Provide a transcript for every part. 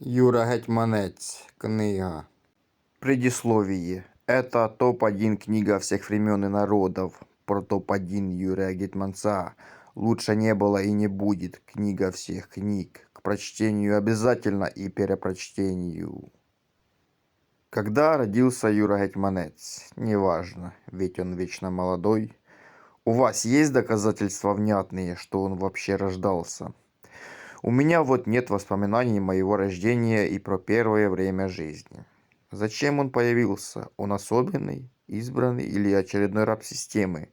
Юра Гетьманець. Книга. Предисловие. Это топ-1 книга всех времен и народов. Про топ-1 Юрия Гетманца. Лучше не было и не будет. Книга всех книг. К прочтению обязательно и перепрочтению. Когда родился Юра Гетьманец? Неважно, ведь он вечно молодой. У вас есть доказательства внятные, что он вообще рождался? У меня вот нет воспоминаний моего рождения и про первое время жизни. Зачем он появился? Он особенный, избранный или очередной раб системы?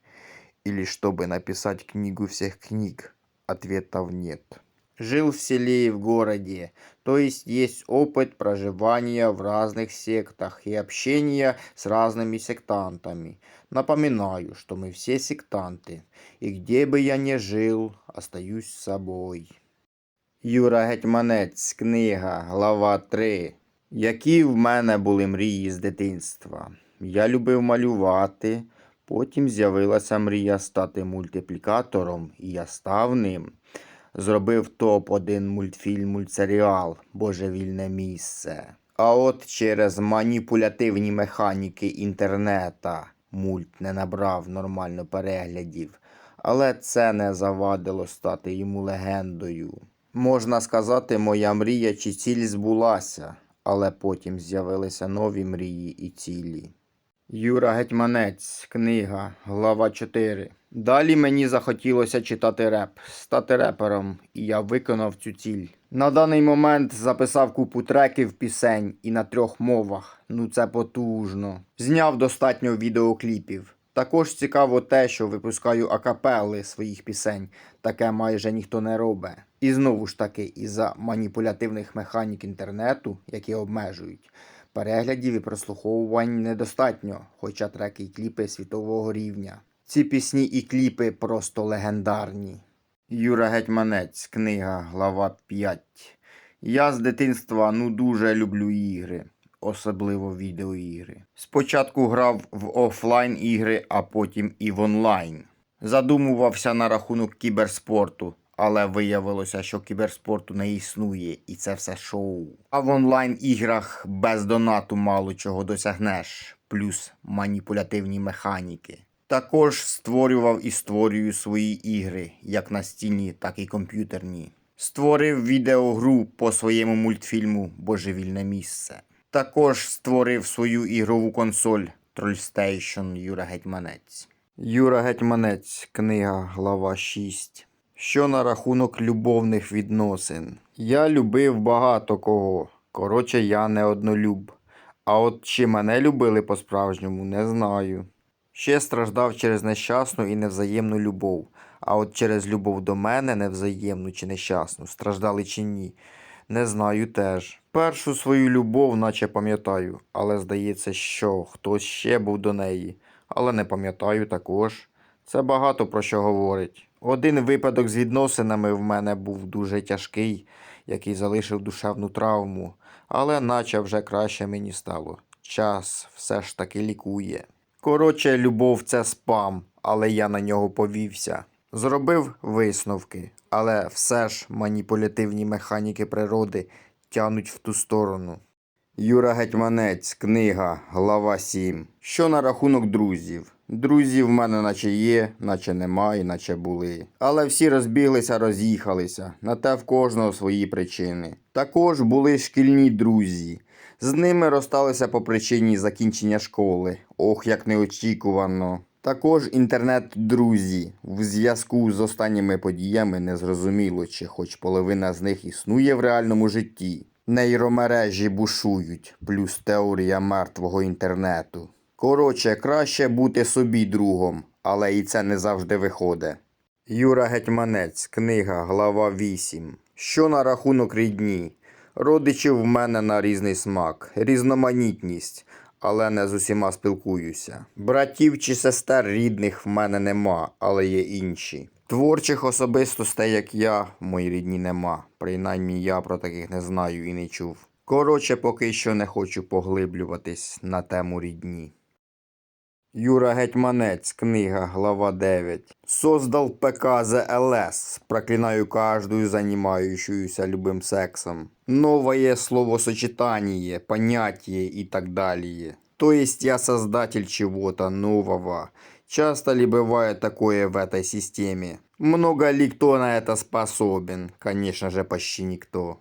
Или чтобы написать книгу всех книг? Ответов нет. Жил в селе и в городе, то есть есть опыт проживания в разных сектах и общения с разными сектантами. Напоминаю, что мы все сектанты, и где бы я ни жил, остаюсь собой. Юра Гетьманець, книга, глава 3. Які в мене були мрії з дитинства? Я любив малювати, потім з'явилася мрія стати мультиплікатором, і я став ним. Зробив топ-1 мультфільм мультсеріал Божевільне місце. А от через маніпулятивні механіки інтернета мульт не набрав нормально переглядів, але це не завадило стати йому легендою. Можна сказати, моя мрія чи ціль збулася, але потім з'явилися нові мрії і цілі. Юра Гетьманець, книга, глава 4. Далі мені захотілося читати реп, стати репером, і я виконав цю ціль. На даний момент записав купу треків пісень і на трьох мовах. Ну це потужно. Зняв достатньо відеокліпів. Також цікаво те, що випускаю акапели своїх пісень. Таке майже ніхто не робить. І знову ж таки, із-за маніпулятивних механік інтернету, які обмежують, переглядів і прослуховувань недостатньо, хоча треки і кліпи світового рівня. Ці пісні і кліпи просто легендарні. Юра Гетьманець, книга, глава 5. Я з дитинства ну дуже люблю ігри, особливо відеоігри. Спочатку грав в офлайн ігри, а потім і в онлайн. Задумувався на рахунок кіберспорту, але виявилося, що кіберспорту не існує, і це все шоу. А в онлайн іграх без донату мало чого досягнеш, плюс маніпулятивні механіки. Також створював і створюю свої ігри, як настільні, так і комп'ютерні. Створив відеогру по своєму мультфільму Божевільне місце. Також створив свою ігрову консоль Trollstation Юра Гетьманець. Юра Гетьманець, книга, глава 6. Що на рахунок любовних відносин? Я любив багато кого. Коротше, я не однолюб. А от чи мене любили по-справжньому, не знаю. Ще страждав через нещасну і невзаємну любов. А от через любов до мене, невзаємну чи нещасну, страждали чи ні, не знаю теж. Першу свою любов, наче пам'ятаю, але здається, що хтось ще був до неї, але не пам'ятаю також. Це багато про що говорить. Один випадок з відносинами в мене був дуже тяжкий, який залишив душевну травму, але наче вже краще мені стало. Час все ж таки лікує. Коротше, любов це спам, але я на нього повівся. Зробив висновки, але все ж маніпулятивні механіки природи тянуть в ту сторону. Юра Гетьманець, книга, глава 7. Що на рахунок друзів? Друзі в мене наче є, наче нема і наче були. Але всі розбіглися, роз'їхалися. На те в кожного свої причини. Також були шкільні друзі. З ними розсталися по причині закінчення школи. Ох, як неочікувано. Також інтернет-друзі. В зв'язку з останніми подіями незрозуміло, чи хоч половина з них існує в реальному житті. Нейромережі бушують, плюс теорія мертвого інтернету. Коротше, краще бути собі другом, але і це не завжди виходить. Юра Гетьманець, книга, глава 8. Що на рахунок рідні? Родичів в мене на різний смак, різноманітність, але не з усіма спілкуюся. Братів чи сестер рідних в мене нема, але є інші. Творчих особистостей, як я, в моїй рідні нема. Принаймні я про таких не знаю і не чув. Коротше, поки що не хочу поглиблюватись на тему рідні. Юра Гетьманець, книга, глава 9. Создал ПК ЗЛС. Проклинаю каждую занимающуюся любым сексом. Новое словосочетание, понятие и так далее. То есть я создатель чего-то нового. Часто ли бывает такое в этой системе? Много ли кто на это способен? Конечно же, почти никто.